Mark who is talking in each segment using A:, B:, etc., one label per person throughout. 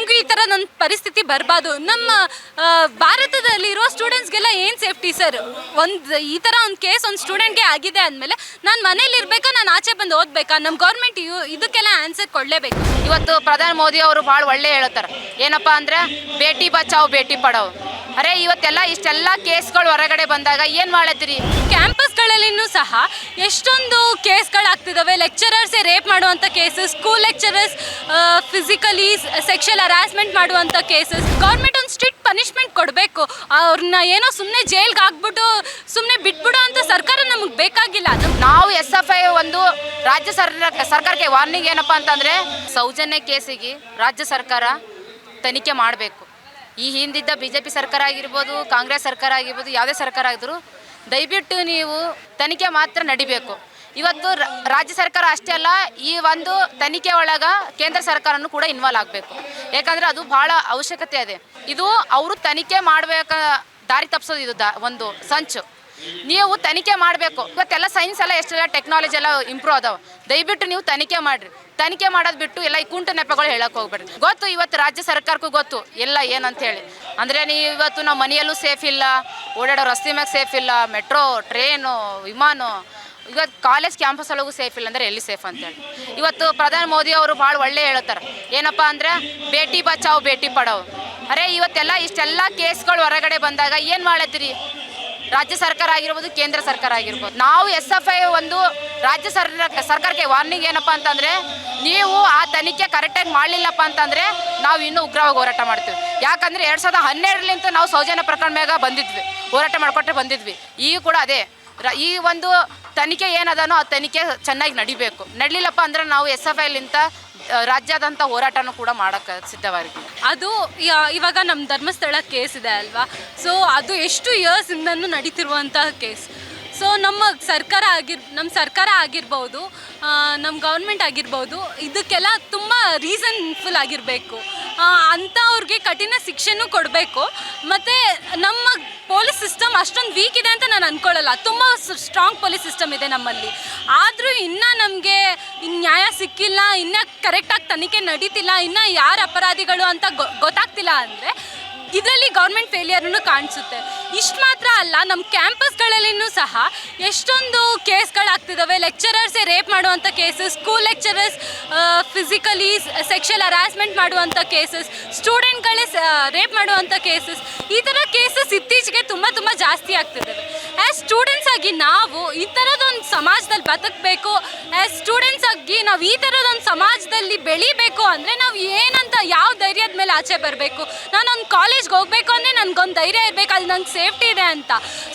A: ನಮಗೂ ಈ ಥರ ನನ್ನ ಪರಿಸ್ಥಿತಿ ಬರಬಾರ್ದು. ನಮ್ಮ ಭಾರತದಲ್ಲಿರೋ ಸ್ಟೂಡೆಂಟ್ಸ್ಗೆಲ್ಲ ಏನು ಸೇಫ್ಟಿ ಸರ್ ಒಂದು, ಈ ಥರ ಒಂದು ಕೇಸ್ ಒಂದು ಸ್ಟೂಡೆಂಟ್ಗೆ ಆಗಿದೆ ಅಂದಮೇಲೆ ನಾನು ಮನೇಲಿ ಇರಬೇಕಾ? ನಾನು ಆಚೆ ಬಂದು ಓದಬೇಕಾ ನಮ್ಮ ಗೌರ್ಮೆಂಟ್ ಇದಕ್ಕೆಲ್ಲ ಆನ್ಸರ್ ಕೊಡಲೇಬೇಕು.
B: ಇವತ್ತು ಪ್ರಧಾನಿ ಮೋದಿ ಅವರು ಭಾಳ ಒಳ್ಳೆ ಹೇಳ್ತಾರೆ. ಏನಪ್ಪಾ ಅಂದರೆ ಭೇಟಿ ಬಚಾವ್ ಭೇಟಿ ಪಡಾವ್. ಅರೆ ಇವತ್ತೆಲ್ಲ ಇಷ್ಟೆಲ್ಲ ಕೇಸ್ಗಳು ಹೊರಗಡೆ ಬಂದಾಗ ಏನು ಮಾಡತ್ತೀರಿ?
A: ಕ್ಯಾಂಪಸ್ಗಳಲ್ಲಿನೂ ಸಹ ಎಷ್ಟೊಂದು ಕೇಸ್ಗಳಾಗ್ತಿದ್ದಾವೆ ಲೆಕ್ಚರರ್ಸೇ ರೇಪ್ ಮಾಡುವಂಥ cases school lecturers physically sexual harassment ಮಾಡುವಂಥ ಕೇಸಸ್ ಗೌರ್ಮೆಂಟ್ ಒಂದು ಸ್ಟ್ರಿಕ್ಟ್ ಪನಿಷ್ಮೆಂಟ್ ಕೊಡಬೇಕು. ಅವ್ರನ್ನ ಏನೋ ಸುಮ್ಮನೆ ಜೈಲ್ಗೆ ಹಾಕ್ಬಿಟ್ಟು ಸುಮ್ಮನೆ ಬಿಟ್ಬಿಡೋ ಅಂತ ಸರ್ಕಾರ ನಮಗೆ ಬೇಕಾಗಿಲ್ಲ. ಅದು
B: ನಾವು ಎಸ್ ಎಫ್ ಐ ಒಂದು ರಾಜ್ಯ ಸರ್ಕಾರ ಸರ್ಕಾರಕ್ಕೆ ವಾರ್ನಿಂಗ್ ಏನಪ್ಪಾ ಅಂತಂದ್ರೆ ಸೌಜನ್ಯ ಕೇಸಿಗೆ ರಾಜ್ಯ ಸರ್ಕಾರ ತನಿಖೆ ಮಾಡಬೇಕು. ಈ ಹಿಂದಿದ್ದ ಬಿ ಜೆ ಪಿ ಸರ್ಕಾರ ಆಗಿರ್ಬೋದು, ಕಾಂಗ್ರೆಸ್ ಸರ್ಕಾರ ಆಗಿರ್ಬೋದು, ಯಾವುದೇ ಸರ್ಕಾರ ಆಗಿದ್ರು ದಯವಿಟ್ಟು ನೀವು ತನಿಖೆ ಮಾತ್ರ ನಡಿಬೇಕು. ಇವತ್ತು ರಾಜ್ಯ ಸರ್ಕಾರ ಅಷ್ಟೇ ಅಲ್ಲ, ಈ ಒಂದು ತನಿಖೆ ಒಳಗೆ ಕೇಂದ್ರ ಸರ್ಕಾರನೂ ಕೂಡ ಇನ್ವಾಲ್ವ್ ಆಗಬೇಕು. ಯಾಕಂದರೆ ಅದು ಬಹಳ ಅವಶ್ಯಕತೆ ಇದೆ. ಇದು ಅವರು ತನಿಖೆ ಮಾಡಬೇಕ ದಾರಿ ತಪ್ಪಿಸೋದು ಇದು ದಾ- ಒಂದು ಸಂಚು. ನೀವು ತನಿಖೆ ಮಾಡಬೇಕು. ಇವತ್ತೆಲ್ಲ ಸೈನ್ಸ್ ಎಲ್ಲ ಎಷ್ಟೆಲ್ಲ ಟೆಕ್ನಾಲಜಿ ಎಲ್ಲ ಇಂಪ್ರೂವ್ ಅದಾವೆ ದಯವಿಟ್ಟು ನೀವು ತನಿಖೆ ಮಾಡ್ರಿ. ತನಿಖೆ ಮಾಡೋದು ಬಿಟ್ಟು ಎಲ್ಲ ಈ ಕುಂಟು ನೆಪಗಳು ಹೇಳಕ್ಕೆ ಹೋಗ್ಬೇಡ್ರಿ. ಗೊತ್ತು ಇವತ್ತು ರಾಜ್ಯ ಸರ್ಕಾರಕ್ಕೂ ಗೊತ್ತು, ಎಲ್ಲ ಏನಂತ ಹೇಳಿ ಅಂದರೆ ನೀವು ಇವತ್ತು ನಾವು ಮನೆಯಲ್ಲೂ ಸೇಫ್ ಇಲ್ಲ, ಓಡಾಡೋ ರಸ್ತೆ ಮ್ಯಾಗ ಸೇಫ್ ಇಲ್ಲ ಮೆಟ್ರೋ ಟ್ರೇನು ವಿಮಾನ. ಇವತ್ತು ಕಾಲೇಜ್ ಕ್ಯಾಂಪಸ್ ಒಳಗೂ ಸೇಫ್ ಇಲ್ಲ ಅಂದ್ರೆ ಎಲ್ಲಿ ಸೇಫ್ ಅಂತೇಳಿ. ಇವತ್ತು ಪ್ರಧಾನಿ ಮೋದಿ ಅವರು ಭಾಳ ಒಳ್ಳೆ ಹೇಳ್ತಾರೆ. ಏನಪ್ಪಾ ಅಂದ್ರೆ ಭೇಟಿ ಬಚಾವ್ ಭೇಟಿ ಪಡಾವ್. ಅರೆ ಇವತ್ತೆಲ್ಲ ಇಷ್ಟೆಲ್ಲ ಕೇಸ್ಗಳು ಹೊರಗಡೆ ಬಂದಾಗ ಏನು ಮಾಡತ್ತೀರಿ ರಾಜ್ಯ ಸರ್ಕಾರ ಆಗಿರ್ಬೋದು, ಕೇಂದ್ರ ಸರ್ಕಾರ ಆಗಿರ್ಬೋದು. ನಾವು ಎಸ್ ಎಫ್ ಐ ಒಂದು ರಾಜ್ಯ ಸರ್ಕಾರ ಸರ್ಕಾರಕ್ಕೆ ವಾರ್ನಿಂಗ್ ಏನಪ್ಪ ಅಂತಂದ್ರೆ, ನೀವು ಆ ತನಿಖೆ ಕರೆಕ್ಟಾಗಿ ಮಾಡಲಿಲ್ಲಪ್ಪ ಅಂತಂದ್ರೆ, ನಾವು ಇನ್ನೂ ಉಗ್ರವಾಗಿ ಹೋರಾಟ ಮಾಡ್ತೀವಿ. ಯಾಕಂದ್ರೆ ಎರಡು ಸಾವಿರದ ಹನ್ನೆರಡಲಿಂತ ನಾವು ಸೌಜನ್ಯ ಪ್ರಕರಣ ಮ್ಯಾಗ ಬಂದಿದ್ವಿ. ಹೋರಾಟ ಮಾಡಿಕೊಟ್ರೆ ಬಂದಿದ್ವಿ. ಈಗ ಕೂಡ ಅದೇ. ಈ ಒಂದು ತನಿಖೆ ಏನದನೋ ಆ ತನಿಖೆ ಚೆನ್ನಾಗಿ ನಡಿಬೇಕು. ನಡಲಿಲ್ಲಪ್ಪ ಅಂದ್ರೆ ನಾವು ಎಸ್ ಎಫ್ ಐಲಿಂತ ರಾಜ್ಯಾದಂಥ ಹೋರಾಟನೂ ಕೂಡ ಮಾಡೋಕ್ಕೆ ಸಿದ್ಧವಾಗಿದೆ.
A: ಅದು ಇವಾಗ ನಮ್ಮ ಧರ್ಮಸ್ಥಳ ಕೇಸ್ ಇದೆ ಅಲ್ವಾ? ಸೊ ಅದು ಎಷ್ಟು ಇಯರ್ಸಿಂದನೂ ನಡೀತಿರುವಂತಹ ಕೇಸ್. ಸೊ ನಮ್ಮ ಸರ್ಕಾರ ಆಗಿರ್ ನಮ್ಮ ಸರ್ಕಾರ ಆಗಿರ್ಬೋದು ನಮ್ಮ ಗೌರ್ಮೆಂಟ್ ಆಗಿರ್ಬೋದು, ಇದಕ್ಕೆಲ್ಲ ತುಂಬ ರೀಸನ್ಫುಲ್ ಆಗಿರಬೇಕು. ಅಂಥವ್ರಿಗೆ ಕಠಿಣ ಶಿಕ್ಷೆನೂ ಕೊಡಬೇಕು. ಮತ್ತು ನಮ್ಮ ಪೊಲೀಸ್ ಸಿಸ್ಟಮ್ ಅಷ್ಟೊಂದು ವೀಕ್ ಇದೆ ಅಂತ ನಾನು ಅನ್ಕೊಳ್ಳಲ್ಲ. ತುಂಬ ಸ್ಟ್ರಾಂಗ್ ಪೊಲೀಸ್ ಸಿಸ್ಟಮ್ ಇದೆ ನಮ್ಮಲ್ಲಿ. ಆದರೂ ಇನ್ನೂ ನಮಗೆ ನ್ಯಾಯ ಸಿಕ್ಕಿಲ್ಲ, ಇನ್ನೂ ಕರೆಕ್ಟಾಗಿ ತನಿಖೆ ನಡೀತಿಲ್ಲ, ಇನ್ನೂ ಯಾರು ಅಪರಾಧಿಗಳು ಅಂತ ಗೊತ್ತಾಗ್ತಿಲ್ಲ ಅಂದರೆ ಇದರಲ್ಲಿ ಗೌರ್ಮೆಂಟ್ ಫೇಲಿಯರ್ನು ಕಾಣಿಸುತ್ತೆ. ಇಷ್ಟು ಮಾತ್ರ ಅಲ್ಲ ನಮ್ಮ ಕ್ಯಾಂಪಸ್ಗಳಲ್ಲಿನೂ ಸಹ ಎಷ್ಟೊಂದು ಕೇಸ್ಗಳಾಗ್ತಿದ್ದಾವೆ ಲೆಕ್ಚರರ್ಸೇ ರೇಪ್ ಮಾಡುವಂಥ cases school lecturers physically sexual harassment ಮಾಡುವಂಥ ಕೇಸಸ್ ಸ್ಟೂಡೆಂಟ್ಗಳೇ ರೇಪ್ ಮಾಡುವಂಥ ಕೇಸಸ್ ಈ ಥರ ಕೇಸಸ್ ಇತ್ತೀಚೆಗೆ ತುಂಬ ತುಂಬ ಜಾಸ್ತಿ ಆಗ್ತಿದ್ದಾವೆ ಆ್ಯಸ್ ಸ್ಟೂಡೆಂಟ್ಸ್ ಆಗಿ ನಾವು ಈ ಥರದೊಂದು ಸಮಾಜದಲ್ಲಿ ಬದುಕಬೇಕು ಆ್ಯಸ್ ಸ್ಟೂಡೆಂಟ್ಸ್ ಆಗಿ ನಾವು ಈ ಥರದೊಂದು ಸಮಾಜದಲ್ಲಿ ಬೆಳಿಬೇಕು ಅಂದರೆ ನಾವು ಏನಂತ ಯಾವ ಧೈರ್ಯದ ಮೇಲೆ ಆಚೆ ಬರಬೇಕು? ನಾನೊಂದು ಕಾಲೇಜ್ಗೆ ಹೋಗಬೇಕು ಅಂದರೆ ನನಗೊಂದು ಧೈರ್ಯ ಇರಬೇಕು, ಅಲ್ಲಿ ನಂಗೆ ಸೇಫ್ಟಿ ಇದೆ ಅಂತ.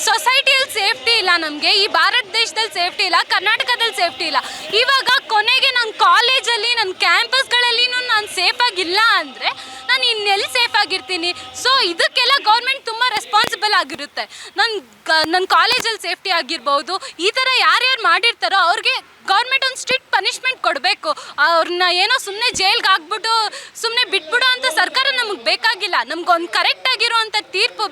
A: ಸೊಸೈಟಿಯಲ್ಲಿ ಸೇಫ್ಟಿ ಇಲ್ಲ ನಮಗೆ, ಈ ಭಾರತ ದೇಶದಲ್ಲಿ ಸೇಫ್ಟಿ ಇಲ್ಲ ಕರ್ನಾಟಕದಲ್ಲಿ ಸೇಫ್ಟಿ ಇಲ್ಲ. ಇವಾಗ ಕೊನೆಗೆ ನನ್ನ ಕಾಲೇಜಲ್ಲಿ ನನ್ನ ಕ್ಯಾಂಪಸ್ಗಳಲ್ಲಿನೂ ನಾನು ಸೇಫಾಗಿಲ್ಲ ಅಂದರೆ ನಾನು ಇನ್ನೆಲ್ಲಿ ಸೇಫ್ ಆಗಿರ್ತೀನಿ? ಸೊ ಇದಕ್ಕೆಲ್ಲ ಗೌರ್ಮೆಂಟ್ ತುಂಬ ರೆಸ್ಪಾನ್ಸಿಬಲ್ ಆಗಿರುತ್ತೆ. ನನ್ನ ನನ್ನ ಕಾಲೇಜಲ್ಲಿ ಸೇಫ್ಟಿ ಆಗಿರ್ಬೋದು, ಈ ಥರ ಯಾರ್ಯಾರು ಮಾಡಿರ್ತಾರೋ ಅವ್ರಿಗೆ ಗೌರ್ಮೆಂಟ್ ಒಂದು ಸ್ಟ್ರಿಕ್ಟ್ ಪನಿಷ್ಮೆಂಟ್ ಕೊಡಬೇಕು. ಅವ್ರನ್ನ ಏನೋ ಸುಮ್ಮನೆ ಜೈಲ್ಗೆ ಹಾಕ್ಬಿಟ್ಟು ಸುಮ್ಮನೆ ಬಿಟ್ಬಿಡೋ ಅಂತ ಸರ್ಕಾರ ನಮಗೆ ಬೇಕಾಗಿಲ್ಲ. ನಮ್ಗೊಂದು ಕರೆಕ್ಟ್ ಆಗಿರುವಂಥ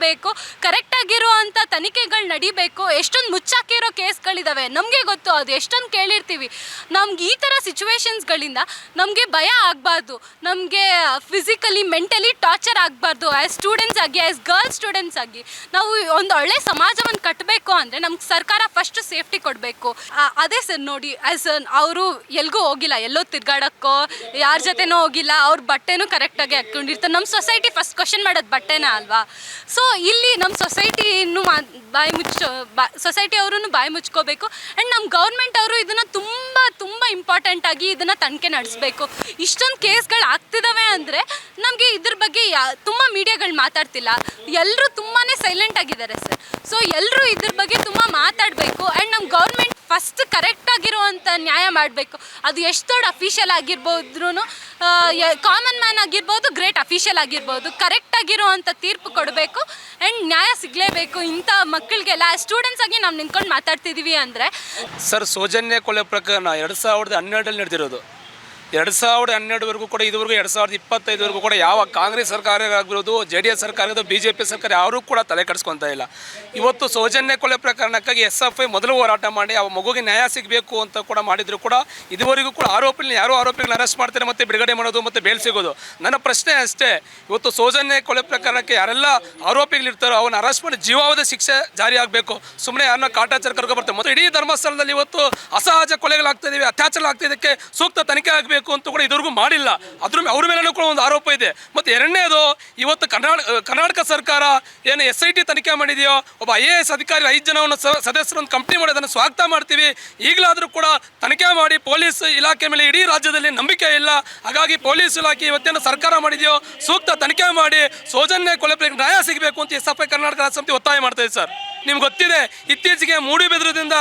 A: ತೀರ್ಪು ಬೇಕು ಕರೆಕ್ಟ್ ಆಗಿರುವಂಥ ತನಿಖೆಗಳು ನಡಿಬೇಕು, ಎಷ್ಟೊಂದು ಮುಚ್ಚಾಕಿರೋ ಕೇಸ್ಗಳಿದ್ದಾವೆ ನಮಗೆ ಗೊತ್ತು ಅದು ಎಷ್ಟೊಂದು ಕೇಳಿರ್ತೀವಿ. ನಮ್ಗೆ ಈ ಥರ ಸಿಚುವೇಶನ್ಸ್ಗಳಿಂದ ನಮಗೆ ಭಯ ಆಗಬಾರ್ದು, ನಮಗೆ ಫಿಸಿಕಲಿ, ಮೆಂಟಲಿ ಟಾರ್ಚರ್ ಆಗಬಾರ್ದು ಆ್ಯಸ್ ಸ್ಟೂಡೆಂಟ್ಸ್ ಆಗಿ ಆ್ಯಸ್ ಗರ್ಲ್ಸ್ ಸ್ಟೂಡೆಂಟ್ಸ್ ಆಗಿ. ನಾವು ಒಂದು ಒಳ್ಳೆ ಸಮಾಜವನ್ನು ಕಟ್ಟಬೇಕು ಅಂದರೆ ನಮ್ಗೆ ಸರ್ಕಾರ ಫಸ್ಟ್ ಸೇಫ್ಟಿ ಕೊಡಬೇಕು. ಅದೇ ಸರ್ ನೋಡಿ ಆ್ಯಸ್ ಅವರು ಎಲ್ಗೂ ಹೋಗಿಲ್ಲ, ಎಲ್ಲೋ ತಿರ್ಗಾಡಕ್ಕೋ, ಯಾರ ಜೊತೆನೂ ಹೋಗಿಲ್ಲ, ಅವ್ರ ಬಟ್ಟೆನೂ ಕರೆಕ್ಟಾಗಿ ಹಾಕ್ಕೊಂಡಿರ್ತಾರೆ ನಮ್ಮ ಸೊಸೈಟಿ ಫಸ್ಟ್ ಕ್ವಶನ್ ಮಾಡೋದು ಬಟ್ಟೆನ ಅಲ್ವಾ? ಸೊ ಇಲ್ಲಿ ನಮ್ಮ ಸೊಸೈಟಿ ಮಾ, ಬಾಯಿ ಮುಚ್ಚೋ, ಬಾ ಸೊಸೈಟಿ ಅವರು ಬಾಯಿ ಮುಚ್ಕೋಬೇಕು. ಆ್ಯಂಡ್ ನಮ್ಮ ಗೌರ್ಮೆಂಟ್ ಅವರು ಇದನ್ನು ತುಂಬ ತುಂಬ ಇಂಪಾರ್ಟೆಂಟ್ ಆಗಿ ಇದನ್ನು ತನಿಖೆ ನಡೆಸಬೇಕು. ಇಷ್ಟೊಂದು ಕೇಸ್ಗಳು ಆಗ್ತಿದ್ದಾವೆ ಅಂದರೆ ನಮಗೆ ಇದ್ರ ಬಗ್ಗೆ ಯಾ, ತುಂಬ ಮೀಡಿಯಾಗಳು ಮಾತಾಡ್ತಿಲ್ಲ. ಎಲ್ಲರೂ ತುಂಬಾ ಸೈಲೆಂಟ್ ಆಗಿದ್ದಾರೆ ಸರ್. ಸೊ ಎಲ್ಲರೂ ಇದ್ರ ಬಗ್ಗೆ ತುಂಬ ಮಾತಾಡಬೇಕು. ಆ್ಯಂಡ್ ನಮ್ಮ ಗೌರ್ಮೆಂಟ್ ಫಸ್ಟ್ ಕರೆಕ್ಟ್ ಆಗಿರುವಂಥ ನ್ಯಾಯ ಮಾಡಬೇಕು. ಅದು ಎಷ್ಟು ದೊಡ್ಡ ಅಫಿಷಿಯಲ್ ಆಗಿರ್ಬೋದ್ರೂ ಕಾಮನ್ ಮ್ಯಾನ್ ಆಗಿರ್ಬೋದು ಗ್ರೇಟ್ ಅಫಿಷಿಯಲ್ ಆಗಿರ್ಬೋದು. ಕರೆಕ್ಟ್ ಆಗಿರುವಂಥ ತೀರ್ಪು ಕೊಡಬೇಕು. ಆ್ಯಂಡ್ ನ್ಯಾಯ ಸಿಗಲೇಬೇಕು. ಇಂಥ ಮಕ್ಕಳಿಗೆಲ್ಲ ಸ್ಟೂಡೆಂಟ್ಸ್ ಆಗಿ ನಾವು ನಿಂತ್ಕೊಂಡು ಮಾತಾಡ್ತಿದ್ದೀವಿ ಅಂದರೆ
C: ಸರ್ ಸೌಜನ್ಯ ಕೊಲೆ ಪ್ರಕರಣ ಎರಡು ಸಾವಿರದ ಹನ್ನೆರಡರಲ್ಲಿ ನಡೆದಿರೋದು. ಎರಡು ಸಾವಿರದ ಹನ್ನೆರಡುವರೆಗೂ ಕೂಡ ಇದುವರೆಗೂ ಎರಡು ಸಾವಿರದ ಇಪ್ಪತ್ತೈದುವರೆಗೂ ಕೂಡ ಯಾವ ಕಾಂಗ್ರೆಸ್ ಸರ್ಕಾರ ಆಗಿರೋದು ಜೆ ಡಿ ಎಸ್ ಸರ್ಕಾರ ಬಿ ಜೆ ಪಿ ಸರ್ಕಾರ ಯಾರೂ ಕೂಡ ತಲೆ ಕೆಡಿಸ್ಕೊತಾ ಇಲ್ಲ. ಇವತ್ತು ಸೌಜನ್ಯ ಕೊಲೆ ಪ್ರಕರಣಕ್ಕಾಗಿ ಎಸ್ ಎಫ್ ಐ ಮೊದಲು ಹೋರಾಟ ಮಾಡಿ, ಆ ಮಗುಗೆ ನ್ಯಾಯ ಸಿಗಬೇಕು ಅಂತ ಕೂಡ ಮಾಡಿದ್ರು ಕೂಡ ಇದುವರೆಗೂ ಕೂಡ ಆರೋಪಿಗಳನ್ನ ಯಾರೋ ಆರೋಪಿಗಳನ್ನ ಅರೆಸ್ಟ್ ಮಾಡ್ತಾರೆ ಮತ್ತೆ ಬಿಡುಗಡೆ ಮಾಡೋದು ಮತ್ತೆ ಬೇಲ್ ಸಿಗೋದು? ನನ್ನ ಪ್ರಶ್ನೆ ಅಷ್ಟೇ, ಇವತ್ತು ಸೌಜನ್ಯ ಕೊಲೆ ಪ್ರಕರಣಕ್ಕೆ ಯಾರೆಲ್ಲ ಆರೋಪಿಗಳಿರ್ತಾರೋ ಅವನ್ನ ಅರೆಸ್ಟ್ ಮಾಡಿ ಜೀವಾವಧಿ ಶಿಕ್ಷೆ ಜಾರಿ ಆಗಬೇಕು. ಸುಮ್ಮನೆ ಯಾರನ್ನ ಕಾಟಾಚಾರ ಕರ್ಕೊಬರ್ತಾರೆ ಮತ್ತು ಇಡೀ ಧರ್ಮಸ್ಥಳದಲ್ಲಿ ಇವತ್ತು ಅಸಹಜ ಕೊಲೆಗಳಾಗ್ತಾ ಇದ್ದೀವಿ ಅತ್ಯಾಚಾರ ಆಗ್ತಾ ಇದಕ್ಕೆ ಸೂಕ್ತ ತನಿಖೆ ಆಗಬೇಕು. ಅಂತ ಕೂಡ ಇದುವರೆಗೂ ಮಾಡಿಲ್ಲ. ಅದ್ರ ಅವ್ರ ಮೇಲೂ ಕೂಡ ಒಂದು ಆರೋಪ ಇದೆ. ಮತ್ತು ಎರಡನೇದು, ಇವತ್ತು ಕರ್ನಾಟಕ ಕರ್ನಾಟಕ ಸರ್ಕಾರ ಏನು ಎಸ್ ಐ ಟಿ ತನಿಖೆ ಮಾಡಿದೆಯೋ, ಒಬ್ಬ ಐ ಎ ಎಸ್ ಅಧಿಕಾರಿ ಐದು ಜನವನ್ನು ಸದಸ್ಯರು ಒಂದು ಕಂಪ್ನಿ ಮಾಡಿ ಅದನ್ನು ಸ್ವಾಗತ ಮಾಡ್ತೀವಿ. ಈಗಲಾದರೂ ಕೂಡ ತನಿಖೆ ಮಾಡಿ ಪೊಲೀಸ್ ಇಲಾಖೆ ಮೇಲೆ ಇಡೀ ರಾಜ್ಯದಲ್ಲಿ ನಂಬಿಕೆ ಇಲ್ಲ. ಹಾಗಾಗಿ ಪೊಲೀಸ್ ಇಲಾಖೆ ಇವತ್ತೇನು ಸರ್ಕಾರ ಮಾಡಿದೆಯೋ, ಸೂಕ್ತ ತನಿಖೆ ಮಾಡಿ ಸೌಜನ್ಯ ಕೊಲೆ ನ್ಯಾಯ ಸಿಗಬೇಕು ಅಂತ ಎಸ್ ಎಫ್ ಐ ಕರ್ನಾಟಕ ರಾಜ್ಯ ಸಮಿತಿ ಒತ್ತಾಯ ಮಾಡ್ತಾ ಇದೆ, ಸರ್. ನಿಮ್ಗೆ ಗೊತ್ತಿದೆ, ಇತ್ತೀಚೆಗೆ ಮೂಡಿಬೆದ್ರದಿಂದ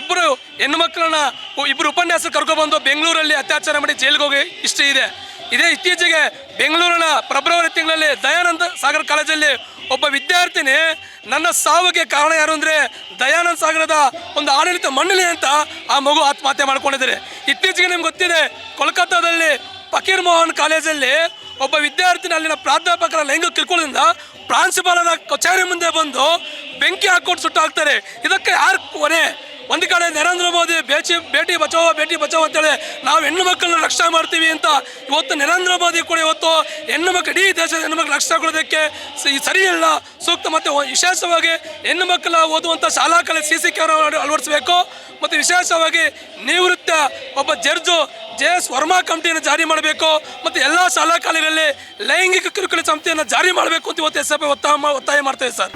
C: ಇಬ್ಬರು ಹೆಣ್ಣು ಮಕ್ಕಳನ್ನ ಇಬ್ಬರು ಉಪನ್ಯಾಸ ಕರ್ಕೊಬಂದು ಬೆಂಗಳೂರಲ್ಲಿ ಅತ್ಯಾಚಾರ ಮಾಡಿ ಜೈಲಿಗೆ ಹೋಗಿ ಇಷ್ಟ ಇದೆ. ಇದೇ ಇತ್ತೀಚೆಗೆ ಬೆಂಗಳೂರಿನ ಫೆಬ್ರವರಿ ತಿಂಗಳಲ್ಲಿ ದಯಾನಂದ ಸಾಗರ್ ಕಾಲೇಜಲ್ಲಿ ಒಬ್ಬ ವಿದ್ಯಾರ್ಥಿನಿ ನನ್ನ ಸಾವಿಗೆ ಕಾರಣ ಯಾರು ಅಂದರೆ ದಯಾನಂದ ಸಾಗರದ ಒಂದು ಆಡಳಿತ ಮಂಡಳಿ ಅಂತ ಆ ಮಗು ಆತ್ಮಹತ್ಯೆ ಮಾಡ್ಕೊಂಡಿದ್ದಾರೆ. ಇತ್ತೀಚೆಗೆ ನಿಮ್ಗೆ ಗೊತ್ತಿದೆ, ಕೋಲ್ಕತ್ತಾದಲ್ಲಿ ಫಕೀರ್ ಮೋಹನ್ ಕಾಲೇಜಲ್ಲಿ ಒಬ್ಬ ವಿದ್ಯಾರ್ಥಿನಿ ಅಲ್ಲಿನ ಪ್ರಾಧ್ಯಾಪಕರ ಲೈಂಗಿಕ ಕಿರುಕುಳದಿಂದ ಪ್ರಾಂಶುಪಾಲರ ಕಚೇರಿ ಮುಂದೆ ಬಂದು ಬೆಂಕಿ ಹಾಕೊಂಡು ಸುಟ್ಟಾಕ್ತಾರೆ ಇದಕ್ಕೆ ಯಾರು ಕೊನೆ? ಒಂದು ಕಡೆ ನರೇಂದ್ರ ಮೋದಿ ಬೇಟಿ ಬಚಾವೋ ಬೇಟಿ ಬಚಾವೋ ಅಂತೇಳಿ ನಾವು ಹೆಣ್ಣು ಮಕ್ಕಳನ್ನ ರಕ್ಷಣೆ ಮಾಡ್ತೀವಿ ಅಂತ ಇವತ್ತು ನರೇಂದ್ರ ಮೋದಿ ಕೂಡ ಇವತ್ತು ಹೆಣ್ಣು ಮಕ್ಕಳು ಇಡೀ ದೇಶದ ಹೆಣ್ಣು ಮಕ್ಕಳು ರಕ್ಷಣೆ ಕೊಡೋದಕ್ಕೆ ಸರಿ ಇಲ್ಲ. ಸೂಕ್ತ ಮತ್ತು ವಿಶೇಷವಾಗಿ ಹೆಣ್ಣು ಮಕ್ಕಳ ಓದುವಂಥ ಶಾಲಾ ಕಲೆ ಸಿ ಸಿ ಕ್ಯಾಮ್ರಾ ಅಳವಡಿಸಬೇಕು. ಮತ್ತು ವಿಶೇಷವಾಗಿ ನಿವೃತ್ತ ಒಬ್ಬ ಜಡ್ಜು ಜೆ ಎಸ್ ವರ್ಮಾ ಕಮಿಟಿಯನ್ನು ಜಾರಿ ಮಾಡಬೇಕು. ಮತ್ತು ಎಲ್ಲ ಶಾಲಾ ಕಾಲೇಜಲ್ಲಿ ಲೈಂಗಿಕ ಕಿರುಕುಳ ಸಂಸ್ಥೆಯನ್ನು ಜಾರಿ ಮಾಡಬೇಕು ಅಂತ ಇವತ್ತು ಎಸ್ ಎಫ್ ಒತ್ತಾಯ ಒತ್ತಾಯ ಮಾಡ್ತೇವೆ ಸರ್.